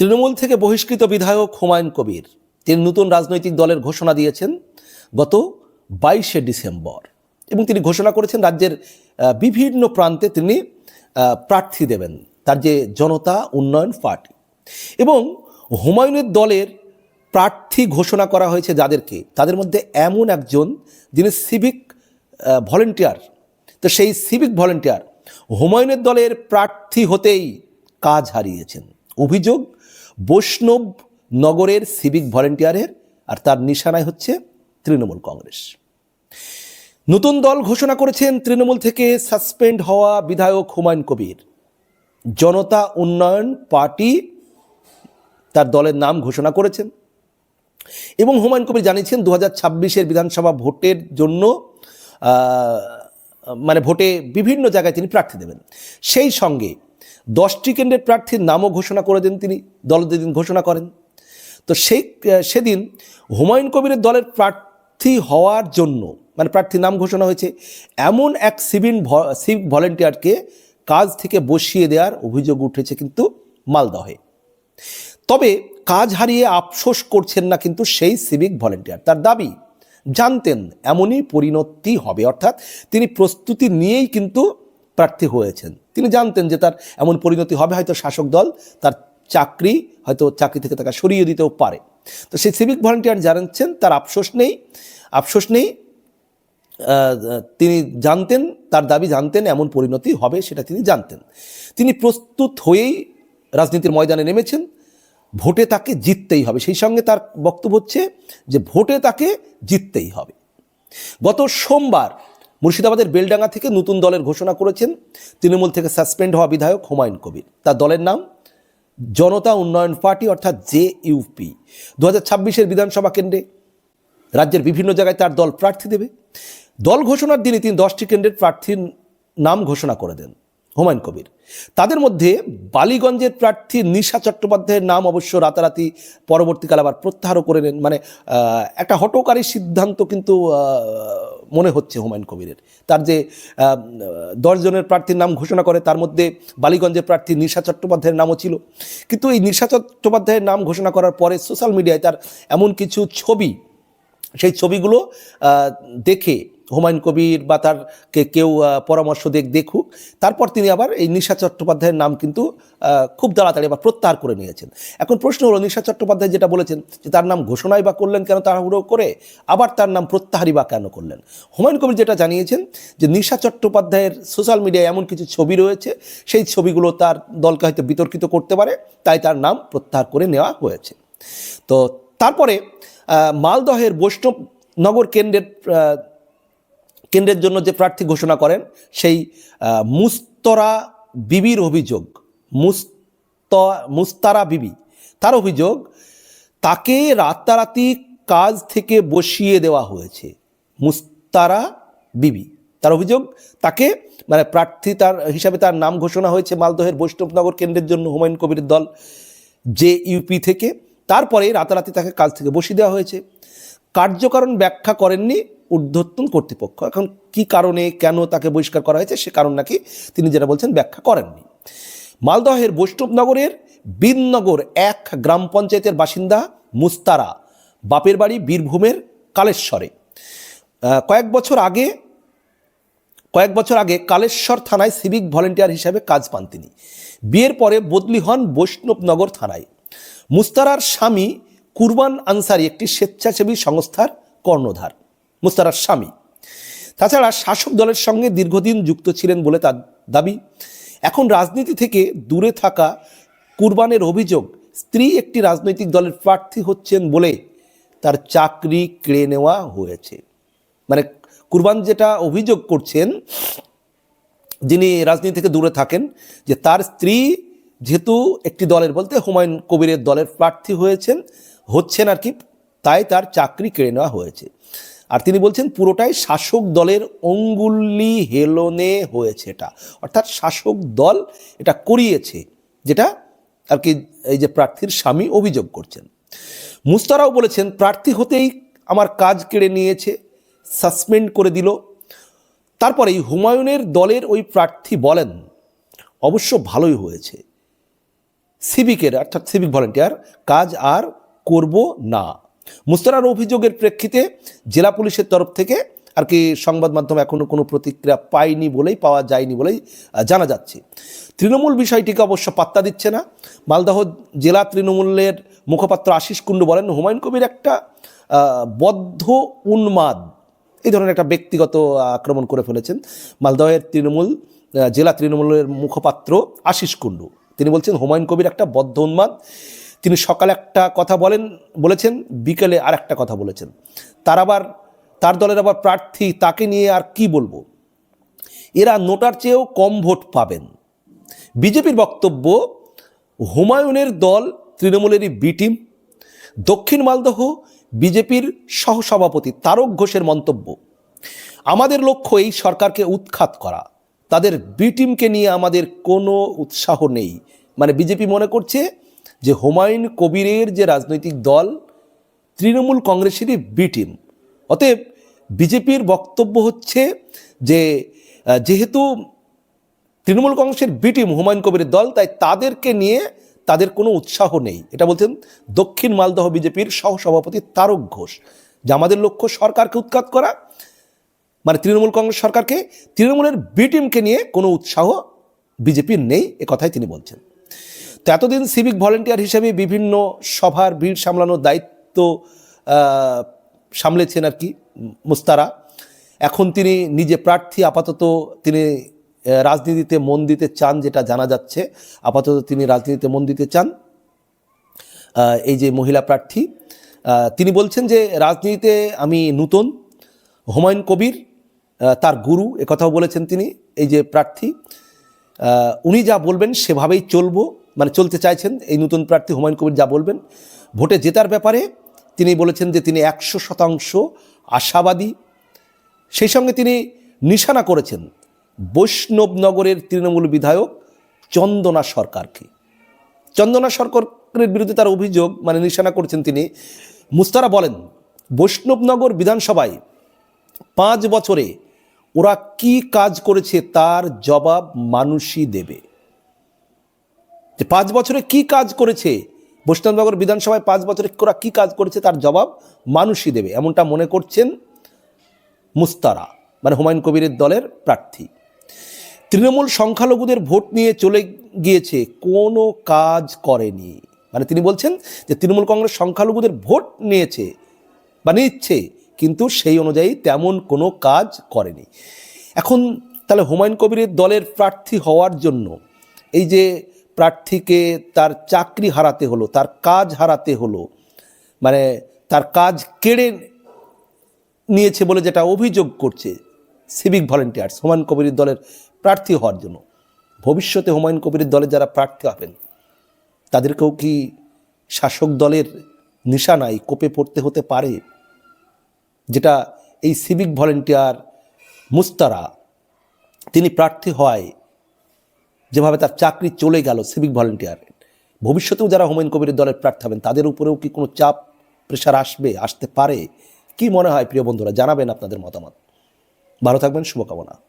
তৃণমূল থেকে বহিষ্কৃত বিধায়ক হুমায়ুন কবির। তিনি নতুন রাজনৈতিক দলের ঘোষণা দিয়েছেন গত বাইশে ডিসেম্বর এবং তিনি ঘোষণা করেছেন রাজ্যের বিভিন্ন প্রান্তে তিনি প্রার্থী দেবেন। তার যে জনতা উন্নয়ন পার্টি এবং হুমায়ুনের দলের প্রার্থী ঘোষণা করা হয়েছে যাদেরকে, তাদের মধ্যে এমন একজন যিনি সিভিক ভলেন্টিয়ার। তো সেই সিভিক ভলেন্টিয়ার হুমায়ুনের দলের প্রার্থী হতেই কাজ হারিয়েছেন। অভিযোগ বৈষ্ণব নগরের সিভিক ভলেন্টিয়ারের আর তার নিশানায় হচ্ছে তৃণমূল কংগ্রেস। নতুন দল ঘোষণা করেছেন তৃণমূল থেকে সাসপেন্ড হওয়া বিধায়ক হুমায়ুন কবির। জনতা উন্নয়ন পার্টি তার দলের নাম ঘোষণা করেছেন। এবং হুমায়ুন কবির জানিয়েছেন দু হাজার বিধানসভা ভোটের জন্য মানে ভোটে বিভিন্ন জায়গায় তিনি প্রার্থী দেবেন। সেই সঙ্গে দশটি কেন্দ্রের প্রার্থীর নামও ঘোষণা করে দেন তিনি, দল যেদিন ঘোষণা করেন। তো সেই সেদিন হুমায়ুন কবিরের দলের প্রার্থী হওয়ার জন্য মানে প্রার্থীর নাম ঘোষণা হয়েছে, এমন এক সিভিল সিভিক ভলেন্টিয়ারকে কাজ থেকে বসিয়ে দেওয়ার অভিযোগ উঠেছে কিন্তু মালদহে। তবে কাজ হারিয়ে আফসোস করছেন না কিন্তু সেই সিভিক ভলেন্টিয়ার। তার দাবি, জানতেন এমনই পরিণতি হবে। অর্থাৎ তিনি প্রস্তুতি নিয়েই কিন্তু প্রার্থী হয়েছেন। তিনি জানতেন যে তার এমন পরিণতি হবে, হয়তো শাসক দল তার চাকরি, হয়তো চাকরি থেকে তাকে সরিয়ে দিতেও পারে। তো সেই সিভিক ভলেন্টিয়ার জানাচ্ছেন তার আফসোস নেই আফসোস নেই। তিনি জানতেন, তার দাবি জানতেন, এমন পরিণতি হবে সেটা তিনি জানতেন। তিনি প্রস্তুত হয়েই রাজনীতির ময়দানে নেমেছেন। ভোটে তাকে জিততেই হবে। সেই সঙ্গে তার বক্তব্য হচ্ছে যে ভোটে তাকে জিততেই হবে। গত সোমবার মুর্শিদাবাদের বেলডাঙ্গা থেকে নতুন দলের ঘোষণা করেছেন তৃণমূল থেকে সাসপেন্ড হওয়া বিধায়ক হুমায়ুন কবির। তার দলের নাম জনতা উন্নয়ন পার্টি অর্থাৎ জে ইউপি দু হাজার বিধানসভা কেন্দ্রে রাজ্যের বিভিন্ন জায়গায় তার দল প্রার্থী দেবে। দল ঘোষণার দিনে তিনি দশটি কেন্দ্রের প্রার্থীর নাম ঘোষণা করে দেন। হুমায়ুন কবির। তাদের মধ্যে বালিগঞ্জের প্রার্থী নিশা চট্টোপাধ্যায়ের নাম অবশ্য রাতারাতি পরবর্তীকালে আবার প্রত্যাহারও করে নেন। মানে একটা হটকারী সিদ্ধান্ত কিন্তু মনে হচ্ছে হুমায়ুন কবিরের। তার যে দশজনের প্রার্থীর নাম ঘোষণা করে, তার মধ্যে বালিগঞ্জের প্রার্থী নিশা চট্টোপাধ্যায়ের নামও ছিল। কিন্তু এই নিশা চট্টোপাধ্যায়ের নাম ঘোষণা করার পরে সোশ্যাল মিডিয়ায় তার এমন কিছু ছবি, সেই ছবিগুলো দেখে হুমায়ুন কবির বা তার কে কেউ পরামর্শ দেখ দেখুক। তারপর তিনি আবার এই নিশা চট্টোপাধ্যায়ের নাম কিন্তু খুব তাড়াতাড়ি আবার প্রত্যাহার করে নিয়েছেন। এখন প্রশ্ন হলো নিশা চট্টোপাধ্যায় যেটা বলেছেন যে তার নাম ঘোষণাই বা করলেন কেন তাড়াহুড়ো করে আবার তার নাম প্রত্যাহারই বা কেন করলেন? হুমায়ুন কবির যেটা জানিয়েছেন যে নিশা চট্টোপাধ্যায়ের সোশ্যাল মিডিয়ায় এমন কিছু ছবি রয়েছে সেই ছবিগুলো তার দলকে হয়তো বিতর্কিত করতে পারে তাই তার নাম প্রত্যাহার করে নেওয়া হয়েছে। তো তারপরে মালদহের বৈষ্ণবনগর কেন্দ্রের আহ, কেন্দ্রের জন্য যে প্রার্থী ঘোষণা করেন, সেই মুস্তরা বিবির অভিযোগ, মুস্ত, মুস্তারা বিবি, তার অভিযোগ, তাকে রাতারাতি কাজ থেকে বসিয়ে দেওয়া হয়েছে, মুস্তারা বিবি। তার অভিযোগ, তাকে মানে প্রার্থী তার, হিসাবে তার নাম ঘোষণা হয়েছে মালদহের বৈষ্ণবনগর কেন্দ্রের জন্য হুমায়ুন কবিরের দল, জে ইউপি থেকে। তারপরে রাতারাতি তাকে কাজ থেকে বসিয়ে দেওয়া হয়েছে। কার্যকারণ ব্যাখ্যা করেননি ঊর্ধ্বতন কর্তৃপক্ষ। এখন কি কারণে, কেন তাকে বহিষ্কার করা হয়েছে, সে কারণ নাকি তিনি যেটা বলছেন ব্যাখ্যা করেননি। মালদহের বৈষ্ণবনগরের বীরনগর এক গ্রাম পঞ্চায়েতের বাসিন্দা মুস্তারা, বাপের বাড়ি বীরভূমের কালেশ্বরে। কয়েক বছর আগে, কয়েক বছর আগে কালেশ্বর থানায় সিভিক ভলেন্টিয়ার হিসেবে কাজ পান তিনি। বিয়ের পরে বদলি হন বৈষ্ণবনগর থানায়। মুস্তারার স্বামী কুরবান আনসারি একটি স্বেচ্ছাসেবী সংস্থার কর্ণধার, মুস্তারার স্বামী। তাছাড়া শাসক দলের সঙ্গে দীর্ঘদিন যুক্ত ছিলেন বলে তার দাবি। এখন রাজনীতি থেকে দূরে থাকা কুরবানের অভিযোগ, স্ত্রী একটি রাজনৈতিক দলের প্রার্থী হচ্ছেন বলে তার চাকরি কেড়ে নেওয়া হয়েছে। মানে কুরবান যেটা অভিযোগ করছেন, যিনি রাজনীতি থেকে দূরে থাকেন, যে তার স্ত্রী যেহেতু একটি দলের বলতে হুমায়ুন কবিরের দলের প্রার্থী হয়েছেন হচ্ছেন আর কি, তাই তার চাকরি কেড়ে নেওয়া হয়েছে। আর তিনি বলছেন, পুরোটাই শাসক দলের অঙ্গুলি হেলনে হয়েছে এটা। অর্থাৎ শাসক দল এটা করিয়েছে, যেটা আর কি এই যে প্রার্থীর স্বামী অভিযোগ করছেন। মুস্তারাও বলেছেন, প্রার্থী হতেই আমার কাজ কেড়ে নিয়েছে, সাসপেন্ড করে দিল। তারপরেই হুমায়ুনের দলের ওই প্রার্থী বলেন, অবশ্য ভালোই হয়েছে। সিভিকের, অর্থাৎ সিভিক ভলেন্টিয়ার, কাজ আর করব না। মুস্তারার অভিযোগের প্রেক্ষিতে জেলা পুলিশের তরফ থেকে আর কি সংবাদ মাধ্যম এখনও কোনো প্রতিক্রিয়া পায়নি বলেই, পাওয়া যায়নি বলেই জানা যাচ্ছে। তৃণমূল বিষয়টিকে অবশ্য পাত্তা দিচ্ছে না। মালদহ জেলা তৃণমূলের মুখপাত্র আশিস কুণ্ডু বলেন, হুমায়ুন কবির একটা বদ্ধ উন্মাদ, এই ধরনের একটা ব্যক্তিগত আক্রমণ করে ফেলেছেন মালদহের তৃণমূল জেলা তৃণমূলের মুখপাত্র আশিস কুণ্ডু। তিনি বলছেন, হুমায়ুন কবির একটা বদ্ধ উন্মাদ তিনি সকালে একটা কথা বলেন, বলেছেন, বিকেলে আর একটা কথা বলেছেন। তার আবার, তার দলের আবার প্রার্থী তাকে নিয়ে আর কি বলব? এরা নোটার চেয়েও কম ভোট পাবেন। বিজেপির বক্তব্য, হুমায়ুনের দল তৃণমূলেরই বি টিম দক্ষিণ মালদহ বিজেপির সহসভাপতি তারক ঘোষের মন্তব্য। আমাদের লক্ষ্য এই সরকারকে উৎখাত করা। তাদের বি টিমকে নিয়ে আমাদের কোনো উৎসাহ নেই। মানে বিজেপি মনে করছে যে হুমায়ুন কবিরের যে রাজনৈতিক দল, তৃণমূল কংগ্রেসেরই বি টিম অতএব বিজেপির বক্তব্য হচ্ছে যে যেহেতু তৃণমূল কংগ্রেসের বি টিম হুমায়ুন কবিরের দল, তাই তাদেরকে নিয়ে তাদের কোনো উৎসাহ নেই। এটা বলছেন দক্ষিণ মালদহ বিজেপির সহসভাপতি তারক ঘোষ, যে আমাদের লক্ষ্য সরকারকে উৎখাত করা মানে তৃণমূল কংগ্রেস সরকারকে, তৃণমূলের বি টিমকে নিয়ে কোনো উৎসাহ বিজেপির নেই, এ কথাই তিনি বলছেন। তো এতদিন সিভিক ভলেন্টিয়ার হিসেবে বিভিন্ন সভার ভিড় সামলানোর দায়িত্ব সামলেছেন আর কি মুস্তারা। এখন তিনি নিজে প্রার্থী, আপাতত তিনি রাজনীতিতে মন দিতে চান যেটা জানা যাচ্ছে, আপাতত তিনি রাজনীতিতে মন দিতে চান এই যে মহিলা প্রার্থী। তিনি বলছেন যে রাজনীতিতে আমি নূতন, হুমায়ুন কবির তার গুরু কথাও বলেছেন তিনি, এই যে প্রার্থী। উনি যা বলবেন সেভাবেই চলবো। মানে চলতে চাইছেন, এই নতুন প্রার্থী হুমায়ুন কবির যা বলবেন, ভোটে জেতার ব্যাপারে তিনি বলেছেন যে তিনি একশো শতাংশ আশাবাদী। সেই সঙ্গে তিনি নিশানা করেছেন, বৈষ্ণবনগরের তৃণমূল বিধায়ক চন্দনা সরকারকে। চন্দনা সরকারের বিরুদ্ধে তার অভিযোগ মানে নিশানা করেছেন তিনি। মুস্তারা বলেন, বৈষ্ণবনগর বিধানসভায় পাঁচ বছরে ওরা কি কাজ করেছে তার জবাব মানুষই দেবে। যে পাঁচ বছরে কি কাজ করেছে? বৈষ্ণবনগর বিধানসভায় পাঁচ বছরে ওরা কি কাজ করেছে তার জবাব মানুষই দেবে, এমনটা মনে করছেন মুস্তারা মানে হুমায়ুন কবিরের দলের প্রার্থী। তৃণমূল সংখ্যালঘুদের ভোট নিয়ে চলে গিয়েছে, কোনো কাজ করেনি। মানে তিনি বলছেন যে তৃণমূল কংগ্রেস সংখ্যালঘুদের ভোট নিয়েছে বা নিচ্ছে, কিন্তু সেই অনুযায়ী তেমন কোনো কাজ করেনি। এখন তাহলে হুমায়ুন কবিরের দলের প্রার্থী হওয়ার জন্য এই যে প্রার্থীকে তার চাকরি হারাতে হলো, তার কাজ হারাতে হলো মানে তার কাজ কেড়ে নিয়েছে বলে যেটা অভিযোগ করছে সিভিক ভলেন্টিয়ার্স হুমায়ুন কবিরের দলের প্রার্থী হওয়ার জন্য। ভবিষ্যতে হুমায়ুন কবিরের দলে যারা প্রার্থী হবেন, তাদেরকেও কি শাসক দলের নিশানায় কোপে পড়তে হতে পারে? যেটা এই সিভিক ভলেন্টিয়ার মুস্তারা, তিনি প্রার্থী হওয়ায় যেভাবে তার চাকরি চলে গেল সিভিক ভলেন্টিয়ার ভবিষ্যতেও যারা হোমেন কবিরের দলের প্রার্থী হবেন, তাদের উপরেও কি কোনো চাপ প্রেশার আসবে, আসতে পারে? কি মনে হয় প্রিয় বন্ধুরা? জানাবেন আপনাদের মতামত। ভালো থাকবেন, শুভকামনা।